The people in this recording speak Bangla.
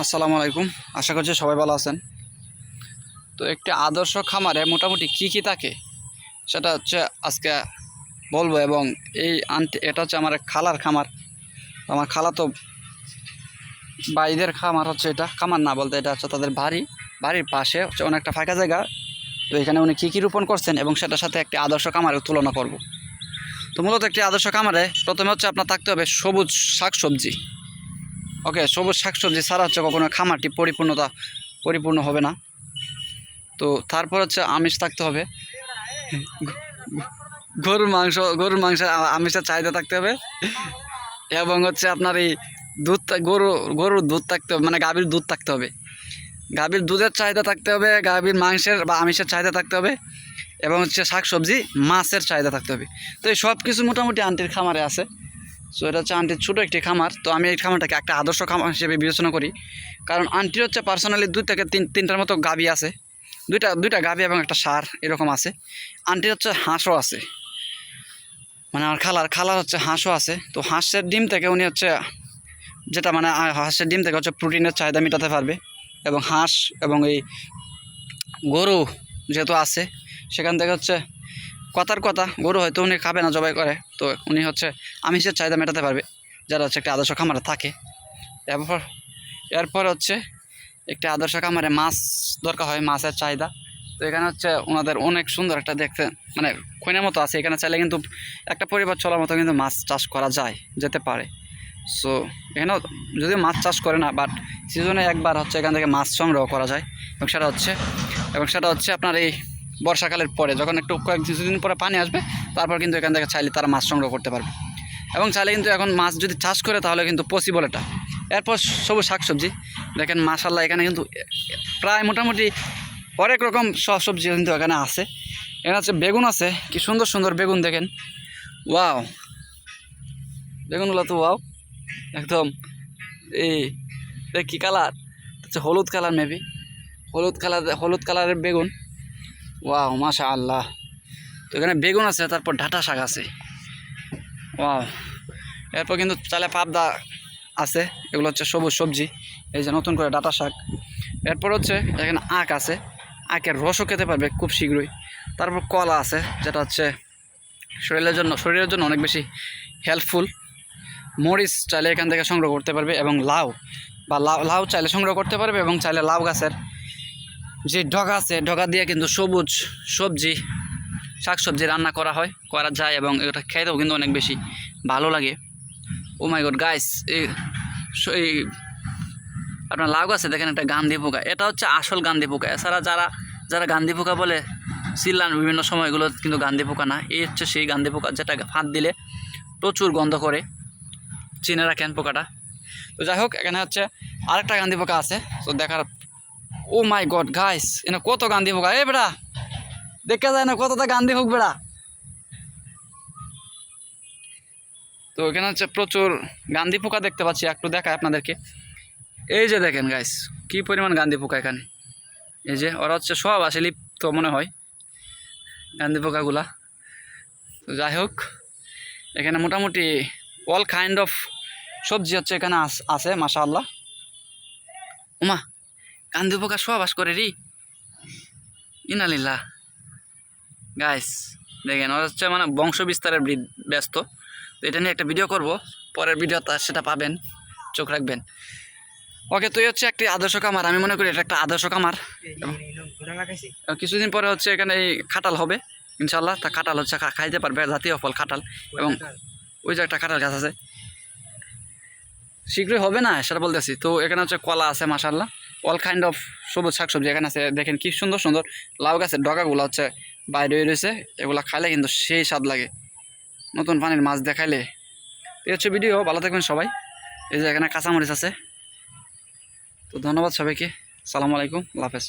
আসসালামু আলাইকুম। আশা করছি সবাই ভালো আছেন। তো একটি আদর্শ খামারে মোটামুটি কি কি থাকে? সেটা হচ্ছে আজকে বলব এবং এই আন্টি এটা হচ্ছে আমার খালার খামার। আমার খালা তো বাইদের খামার হচ্ছে এটা। খামার না বলতে এটা হচ্ছে তাদের বাড়ি। বাড়ির পাশে হচ্ছে অনেকটা ফাঁকা জায়গা। তো এখানে উনি কী কী রোপণ করছেন এবং সেটার সাথে একটি আদর্শ খামারের তুলনা করব। তো মূলত একটি আদর্শ খামারে প্রথমে হচ্ছে আপনার থাকতে হবে সবুজ শাকসবজি। ওকে, সবুজ শাকসবজি ছাড়া হচ্ছে কখনো খামারটি পরিপূর্ণতা পরিপূর্ণ হবে না। তো তারপর হচ্ছে আমিষ থাকতে হবে। গরুর মাংস গরুর মাংস আমিষের চাহিদা থাকতে হবে। এবং হচ্ছে আপনার এই দুধ গরু, গরুর দুধ থাকতে হবে মানে গাভীর দুধ থাকতে হবে। গাভীর দুধের চাহিদা থাকতে হবে, গাভীর মাংসের বা আমিষের চাহিদা থাকতে হবে, এবং হচ্ছে শাকসবজি মাছের চাহিদা থাকতে হবে। তো এই সব কিছু মোটামুটি আন্টির খামারে আছে। সো এটা হচ্ছে আন্টির ছোটো একটি খামার। তো আমি এই খামারটাকে একটা আদর্শ খামার হিসেবে বিবেচনা করি। কারণ আন্টির হচ্ছে পার্সোনালি দুই থেকে তিন, তিনটার মতো গাভী আছে। দুইটা দুইটা গাভী এবং একটা সার এরকম আছে। আন্টির হচ্ছে হাঁসও আছে। মানে আমার খালার খালার হচ্ছে হাঁসও আছে। তো হাঁসের ডিম থেকে উনি হচ্ছে যেটা মানে হাঁসের ডিম থেকে হচ্ছে প্রোটিনের চাহিদা মেটাতে পারবে। এবং হাঁস এবং এই গরু যেহেতু আছে, সেখান থেকে হচ্ছে কথার কথা, গরু হয়তো উনি খাবে না জবাই করে। তো উনি হচ্ছে আমিষের চাহিদা মেটাতে পারবে, যারা হচ্ছে একটা আদর্শ খামারে থাকে। এরপর এরপর হচ্ছে একটি আদর্শ খামারে মাছ দরকার হয়, মাছের চাহিদা। তো এখানে হচ্ছে ওনাদের অনেক সুন্দর একটা দেখতে মানে খৈনের মতো আছে। এখানে চাইলে কিন্তু একটা পরিবার চলার মতো কিন্তু মাছ চাষ করা যায়, যেতে পারে। সো, এখানেও যদিও মাছ চাষ করে না বাট সিজনে একবার হচ্ছে এখান থেকে মাছ সংগ্রহ করা যায়। এবং সেটা হচ্ছে, এবং সেটা হচ্ছে আপনার এই বর্ষাকালের পরে, যখন একটু কয়েক কিছুদিন পরে পানি আসবে, তারপর কিন্তু এখান থেকে চাইলে তারা মাছ সংগ্রহ করতে পারবে। এবং চাইলে কিন্তু এখন মাছ যদি চাষ করে, তাহলে কিন্তু পসিবল এটা। এরপর সবুজ শাকসবজি। দেখেন মাশাল্লাহ এখানে কিন্তু প্রায় মোটামুটি অনেক রকম সব সবজি কিন্তু এখানে আছে। এখানে হচ্ছে বেগুন আছে। কি সুন্দর সুন্দর বেগুন দেখেন। ওয়াও। বেগুনগুলো তো ওয়াও। একদম। এই কী কালার? হচ্ছে হলুদ কালার মেবি হলুদ কালার, হলুদ কালারের বেগুন। ওয়াও মাশা আল্লাহ তো এখানে বেগুন আছে, তারপর ডাঁটা শাক আছে। ওয়াও এরপর কিন্তু চালে পাবদা আছে, এগুলো হচ্ছে সবুজ সবজি, এই যে নতুন করে ডাঁটা শাক। এরপর হচ্ছে এখানে আখ আছে, আখের রসও খেতে পারবে খুব শীঘ্রই। তারপর কলা আছে, যেটা হচ্ছে শরীরের জন্য শরীরের জন্য অনেক বেশি হেল্পফুল মরিচ চাইলে এখান থেকে সংগ্রহ করতে পারবে এবং লাউ, বা লাউ লাউ চাইলে সংগ্রহ করতে পারবে এবং চাইলে লাউ গাছের যে ডগা আছে ডগা দিয়ে কিন্তু সবুজ সবজি, শাকসবজি রান্না করা হয়, করা যায় এবং এটা খেতেও কিন্তু অনেক বেশি ভালো লাগে। ও মাই গড গাইস এই এই আপনার লাউ গাছে দেখেন একটা গান্ধী পোকা, এটা হচ্ছে আসল গান্ধী পোকা। এছাড়া যারা যারা গান্ধী পোকা বলে চিল্লান বিভিন্ন সময় এগুলো কিন্তু গান্ধী পোকা না, এই হচ্ছে সেই গান্ধী পোকা যেটা ফাঁদ দিলে প্রচুর গন্ধ করে, চিনে রাখেন পোকাটা। তো যাই হোক, এখানে হচ্ছে আরেকটা গান্ধী পোকা আছে, তো দেখার ও মাই গড গাইস এনে কত গান্ধী পোকা এ বেড়া দেখা যায় না কতটা গান্ধী হোক বেড়া তো এখানে হচ্ছে প্রচুর গান্ধী পোকা দেখতে পাচ্ছি, একটু দেখায় আপনাদেরকে। এই যে দেখেন গাইস কি পরিমাণ গান্ধী পোকা এখানে। এই যে, ওরা হচ্ছে সব আসে লিপ্ত মনে হয়, গান্ধী পোকাগুলা। তো যাই হোক, এখানে মোটামুটি অল কাইন্ড অফ সবজি হচ্ছে এখানে আছে মাশা আল্লাহ উমা গান্ধী পোকা সব আস করে রি ইনালিল্লা গাইস দেখেন ওরা হচ্ছে মানে বংশ বিস্তারের ব্যস্ত তো এটা নিয়ে একটা ভিডিও করব পরের ভিডিও তার সেটা পাবেন চোখ রাখবেন ওকে তো হচ্ছে একটি আদর্শ কামার আমি মনে করি এটা একটা আদর্শ কামার কিছুদিন পরে হচ্ছে এখানে এই খাটাল হবে ইনশাল্লাহ তা খাটাল হচ্ছে খাইতে পারবে জাতীয় ফল খাটাল এবং ওই যে একটা খাটাল গাছ আছে শীঘ্রই হবে না সেটা বলতেছি তো এখানে হচ্ছে কলা আছে মাসাল্লাহ অল কাইন্ড অফ সবুজ শাকসবজি এখানে আছে। দেখেন কি সুন্দর সুন্দর লাউ গাছের ডগাগুলো হচ্ছে বাইরে রয়েছে। এগুলো খাইলে কিন্তু সেই স্বাদ লাগে। নতুন পানির মাছ দেখাইলে। এই হচ্ছে ভিডিও, ভালো থাকবেন সবাই। এই যে এখানে কাঁচামরিচ আছে। তো ধন্যবাদ সবাইকে। সালামু আলাইকুম, আল্লাহ হাফেজ।